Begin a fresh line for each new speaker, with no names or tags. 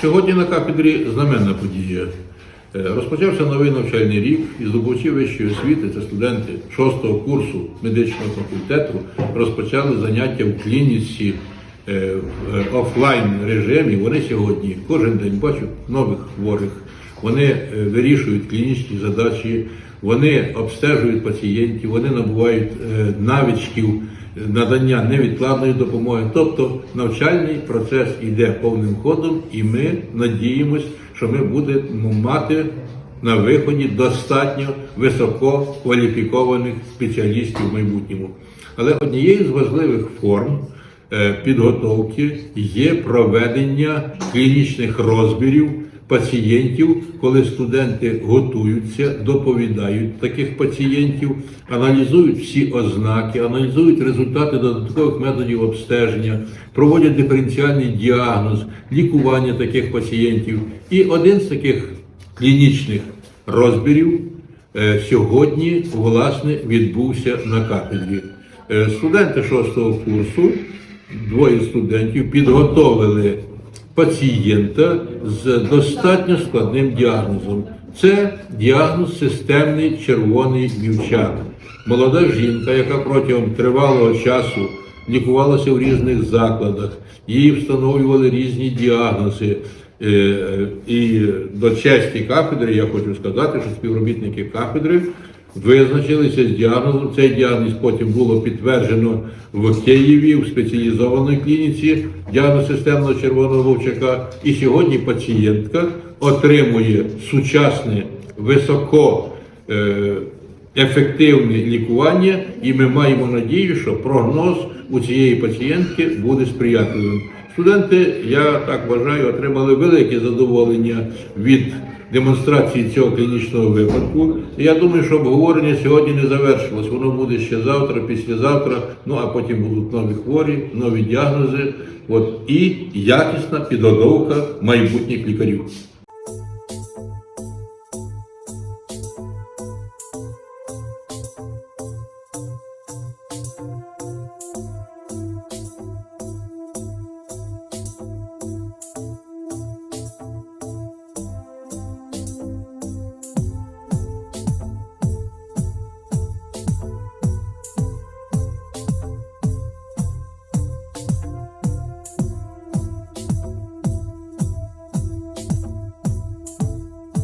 Сьогодні на кафедрі знаменна подія. Е, Розпочався новий навчальний рік і здобувачі вищої освіти, це студенти 6-го курсу медичного факультету, розпочали заняття в клініці е, в офлайн режимі. Вони сьогодні кожен день бачать нових хворих, вони е, вирішують клінічні задачі, вони обстежують пацієнтів, вони набувають е, навичків надання невідкладної допомоги. Тобто навчальний процес йде повним ходом, і ми надіємось, що ми будемо мати на виході достатньо висококваліфікованих спеціалістів в майбутньому. Але однією з важливих форм е, підготовки є проведення клінічних розбірів пацієнтів, коли студенти готуються, доповідають таких пацієнтів, аналізують всі ознаки, аналізують результати додаткових методів обстеження, проводять диференціальний діагноз, лікування таких пацієнтів. І один з таких клінічних розбірів е, сьогодні власне відбувся на кафедрі. Е, Студенти шостого курсу, двоє студентів підготовили пацієнта з достатньо складним діагнозом. Це діагноз системний червоний вівчак. Молода жінка, яка протягом тривалого часу лікувалася в різних закладах, їй встановлювали різні діагнози. Е, І до честі кафедри я хочу сказати, що співробітники кафедри визначилися з діагнозом. Цей діагноз потім було підтверджено в Києві в спеціалізованій клініці діагноз системного червоного вовчака. І сьогодні пацієнтка отримує сучасне високо. е, ефективне лікування, і ми маємо надію, що прогноз у цієї пацієнтки буде сприятливим. Студенти, я так вважаю, отримали велике задоволення від демонстрації цього клінічного випадку. Я думаю, що обговорення сьогодні не завершилось. Воно буде ще завтра, післязавтра. Ну а потім будуть нові хворі, нові діагнози. От і якісна підготовка майбутніх лікарів.